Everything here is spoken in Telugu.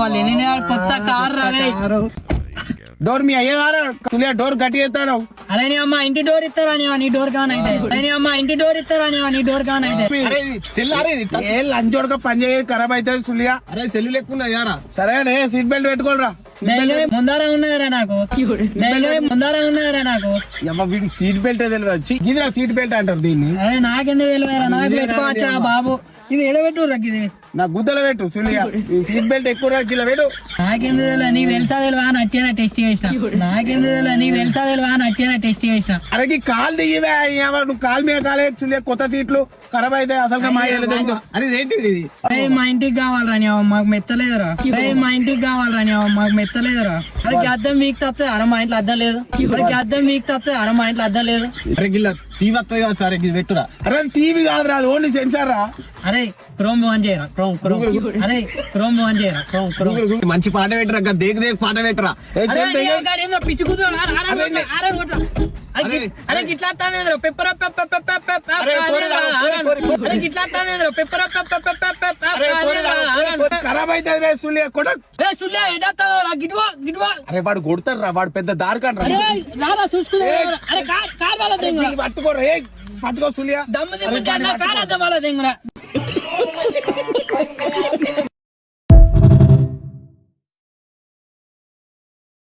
వాళ్ళు ఎన్ని కొత్త కార్. రాలే డోర్ మీ అయ్యేదారా సులియా డోర్ గట్టి ఎత్తాడు అరే నీ అమ్మ ఇంటి డోర్ ఇస్తారా నీ నీ డోర్ కాన్ అయితే. అరే నీ అమ్మ ఇంటి డోర్ ఇస్తారా నీ నీ డోర్ కాన్ అయితే. ఏ లంచ్ ఉడక పని చేయదు ఖరాబ్ అవుతుంది సులియా అరే సెల్ లెక్కున్నా యారా? సరేనే సీట్ బెల్ట్ పెట్టుకోరా ముందర ఉన్నదిరా నాకు. ముందర ఉన్నదిరా నాకు. అమ్మ వీడికి సీట్ బెల్ట్ తెలియదు సీట్ బెల్ట్ అంటారు దీన్ని. అరే నాకెందుకు తెలియదురా నాకు పెట్టుకోవచ్చా బాబు. ఇది ఎడబెట్టు రక్ ఇది నా గుద్దల పెట్టు సులియా సీట్ బెల్ట్ ఎక్కువ కిలో పెట్టు. నాకెందుకు తెలియదు నీ వెల్సా తెలివా అని అట్టిన టెస్ట్ చేసిన? తెలియదు నీ వెల్సా తెలివా అని అట్టిన టెస్ట్ చేసిన? అరే కాలు దిగివే నువ్వు కాలు మీద కాలే సులియా కొత్త సీట్లు ఖరాబ్ అయితే అసలు మా అరే ఏంటిది అరే మా ఇంటికి కావాలరా నీ మాకు మెత్తలేదురా. అరే మా ఇంటికి కావాలరా నీ మాకు మెత్తలేదురా. అరే అద్దం మీకు తప్పితే అర మా ఇంట్లో అద్దం లేదు. అరే అద్దం మీకు తప్పితే అర మా ఇంట్లో అద్దం లేదు. అరే గిల్ల టీవీ వస్తుంది కదా సరే ఇది పెట్టురా. అరే టీవీ కాదు రాదు ఓన్లీ సెన్సార్ రా. అరే క్రోమ్ ఆన్ చేయరా? Chrome Chrome. అరే క్రోమ్ ఆన్ చేయరా? Chrome Chrome. మంచి పాట పెట్టరా గా దేక్ దేక్ పాట పెట్టరా? అరే పిచ్చి. అరే అరే గిట్లా పెప్పర పెప్ప పెప్ప పెప్ప అరే. అరే గిట్లా పెప్పర అరే. ఖరాబ్ అవుతుంది రే సులియా కొడ ఏ సుల్లా ఎడతాను రా గిడ్వా గిడ్వా అరే వాడు కొడతారు రా వాడు పెద్ద దారికాడు రా అరే రారా చూసుకుందా. అరే కార్ కార్ వాళ్ళ దెంగురా? వీడిని పట్టుకోరా ఏ పట్టుకో సులియా దమ్ము దిమ్మంటే అన్న కార్ అద్దం వాళ్ళ దెంగురా? Podcast.